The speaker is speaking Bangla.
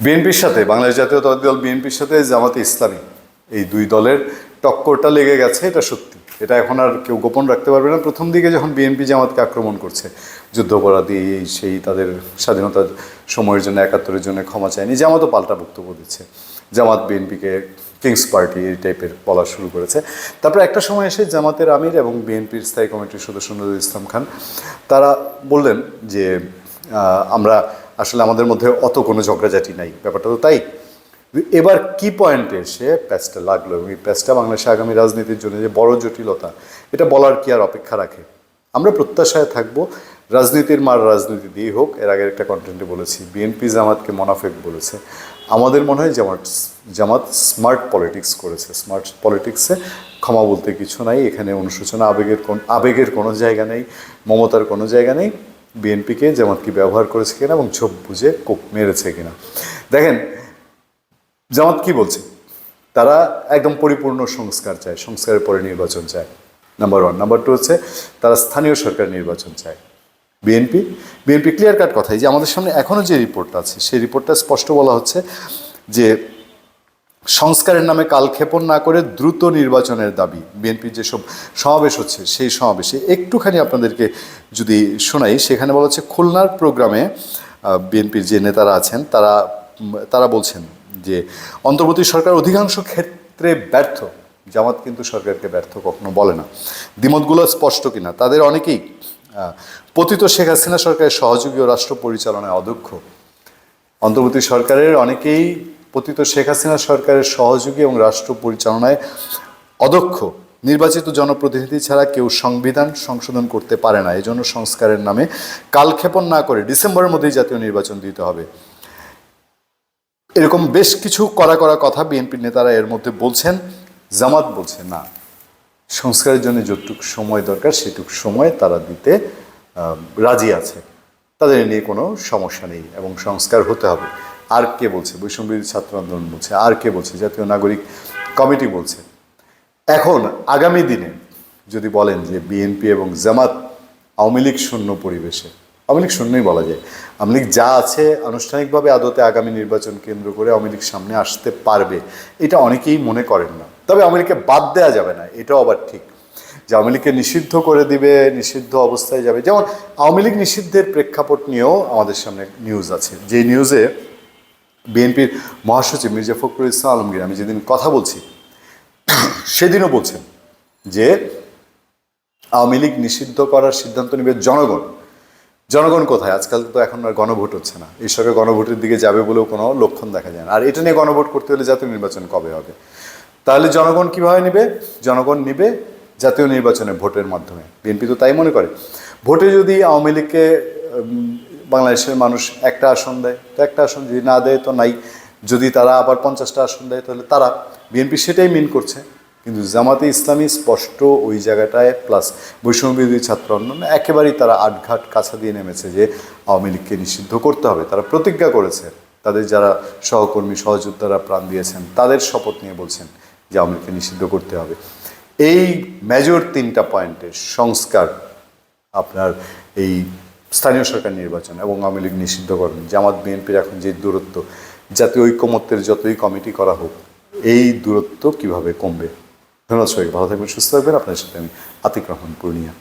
বিএনপির সাথে, বাংলাদেশ জাতীয়তাবাদী দল বিএনপির সাথে জামাতে ইসলামী, এই দুই দলের টক্করটা লেগে গেছে, এটা সত্যি। এটা এখন আর কেউ গোপন রাখতে পারবে না। প্রথম দিকে যখন বিএনপি জামাতকে আক্রমণ করছে, যুদ্ধাপরাধী, এই সেই তাদের স্বাধীনতার সময়ের জন্য একাত্তরের জন্য ক্ষমা চায়নি, জামাতও পাল্টা বক্তব্য দিচ্ছে। জামাত বিএনপিকে কিংস পার্টি এই টাইপের বলা শুরু করেছে। তারপর একটা সময় এসে জামাতের আমির এবং বিএনপির স্থায়ী কমিটির সদস্য নজরুল ইসলাম খান, তারা বললেন যে আমরা আসলে আমাদের মধ্যে অত কোনো ঝগড়াঝাটি নাই, ব্যাপারটা তো তাই। এবার কি পয়েন্টে এসে প্যাচটা লাগল এবং এই প্যাচটা বাংলাদেশে আগামী রাজনীতির জন্য যে বড় জটিলতা, এটা বলার কি আর অপেক্ষা রাখে? আমরা প্রত্যাশায় থাকব, রাজনীতির মার রাজনীতি দিয়েই হোক, এর আগের একটা কন্টেন্টে বলেছি বিএনপি জামাতকে মোনাফেক বলেছে। আমাদের মনে হয় জামাত জামাত স্মার্ট পলিটিক্স করেছে। স্মার্ট পলিটিক্সে ক্ষমা বলতে কিছু নাই, এখানে অনুশোচনা, আবেগের কোন, আবেগের কোনো জায়গা নেই, মমতার কোনো জায়গা নেই। বিএনপিকে জামাত কি ব্যবহার করেছে কিনা এবং ঝোপ বুঝে কোপ মেরেছে কিনা। দেখেন, জামাত কি বলছে? তারা একদম পরিপূর্ণ সংস্কার চায়, সংস্কারের পরে নির্বাচন চায় নাম্বার ওয়ান নাম্বার টু হচ্ছে, তারা স্থানীয় সরকার নির্বাচন চায়। বিএনপি বিএনপি ক্লিয়ার কাট কথাই যে আমাদের সামনে এখনও যে রিপোর্টটা আছে, সেই রিপোর্টটা স্পষ্ট বলা হচ্ছে যে সংস্কারের নামে কালক্ষেপণ না করে দ্রুত নির্বাচনের দাবি। বিএনপির যেসব সমাবেশ হচ্ছে, সেই সমাবেশে একটুখানি আপনাদেরকে যদি শোনাই, সেখানে বলা হচ্ছে খুলনার প্রোগ্রামে বিএনপির যে নেতারা আছেন, তারা তারা বলছেন যে, অন্তর্বর্তী সরকার অধিকাংশ ক্ষেত্রে ব্যর্থ। জামাত কিন্তু সরকারকে ব্যর্থ কখনো বলে না। দ্বিমতগুলো স্পষ্ট কিনা, তাদের অনেকেই পতিত শেখ হাসিনা সরকারের সহযোগী ও রাষ্ট্র পরিচালনায় অধ্যক্ষ। অন্তর্বর্তী সরকারের অনেকেই পতিত শেখ হাসিনা সরকারের সহযোগী এবং রাষ্ট্র পরিচালনায় অদক্ষ নির্বাচিত জনপ্রতিনিধি ছাড়া কেউ সংবিধান সংশোধন করতে পারে না। এজন্য সংস্কারের নামে কালক্ষেপণ না করে ডিসেম্বরের মধ্যেই জাতীয় নির্বাচন দিতে হবে। এরকম বেশ কিছু করা করা কথা বিএনপির নেতারা এর মধ্যে বলছেন, জামাত বলছে না। সংস্কারের জন্য যতটুকু সময় দরকার সেটুকু সময় তারা দিতে রাজি আছে। তাদের নিয়ে কোনো সমস্যা নেই এবং সংস্কার হতে হবে। আর কে বলছে? বৈষম্যবিরোধী ছাত্র আন্দোলন বলছে। আর কে বলছে? জাতীয় নাগরিক কমিটি বলছে। এখন আগামী দিনে যদি বলেন যে বিএনপি এবং জামাত আওয়ামী লীগ শূন্য পরিবেশে, আওয়ামী লীগ শূন্যই বলা যায়, আওয়ামী লীগ যা আছে আনুষ্ঠানিকভাবে আদতে আগামী নির্বাচন কেন্দ্র করে আওয়ামী লীগ সামনে আসতে পারবে, এটা অনেকেই মনে করেন না। তবে আওয়ামী লীগকে বাদ দেওয়া যাবে না, এটাও আবার ঠিক। যে আওয়ামী লীগকে নিষিদ্ধ করে দিবে, নিষিদ্ধ অবস্থায় যাবে। যেমন আওয়ামী লীগ নিষিদ্ধের প্রেক্ষাপট নিয়েও আমাদের সামনে নিউজ আছে। যে নিউজে বিএনপির মহাসচিব মির্জা ফখরুল ইসলাম আলমগীর, আমি যেদিন কথা বলছি, সেদিনও বলছেন যে আওয়ামী লীগ নিষিদ্ধ করার সিদ্ধান্ত নেবে জনগণ। জনগণ কোথায়? আজকাল তো এখন আর গণভোট হচ্ছে না। এই সরকার গণভোটের দিকে যাবে বলেও কোনো লক্ষণ দেখা যায় না। আর এটা নিয়ে গণভোট করতে হলে জাতীয় নির্বাচন কবে হবে? তাহলে জনগণ কীভাবে নেবে? জনগণ নেবে জাতীয় নির্বাচনে ভোটের মাধ্যমে। বিএনপি তো তাই মনে করে। ভোটে যদি আওয়ামী লীগকে বাংলাদেশের মানুষ একটা আসন দেয়, তো একটা আসন যদি না দেয় তো নাই। যদি তারা আবার পঞ্চাশটা আসন দেয় তাহলে তারা বিএনপি সেটাই মিন করছে। কিন্তু জামাতে ইসলামী স্পষ্ট ওই জায়গাটায় প্লাস বৈষম্যবিরোধী ছাত্র আন্দোলন একেবারেই তারা আটঘাট কাছা দিয়ে নেমেছে যে আওয়ামী লীগকে নিষিদ্ধ করতে হবে। তারা প্রতিজ্ঞা করেছে, তাদের যারা সহকর্মী, সহযোদ্ধারা প্রাণ দিয়েছেন, তাদের শপথ নিয়ে বলছেন যে আওয়ামী লীগকে নিষিদ্ধ করতে হবে। এই মেজর তিনটা পয়েন্টে সংস্কার আপনার এই স্থানীয় সরকার নির্বাচন এবং আওয়ামী লীগ নিষিদ্ধকরণ জামাত, বিএনপির এখন যে দূরত্ব, জাতীয় ঐক্যমত্যের যতই কমিটি করা হোক, এই দূরত্ব কীভাবে কমবে? ধন্যবাদ সবাই ভালো থাকবেন, সুস্থ থাকবেন। আপনার সাথে আমি আতিক রহমান, পূর্ণিয়া।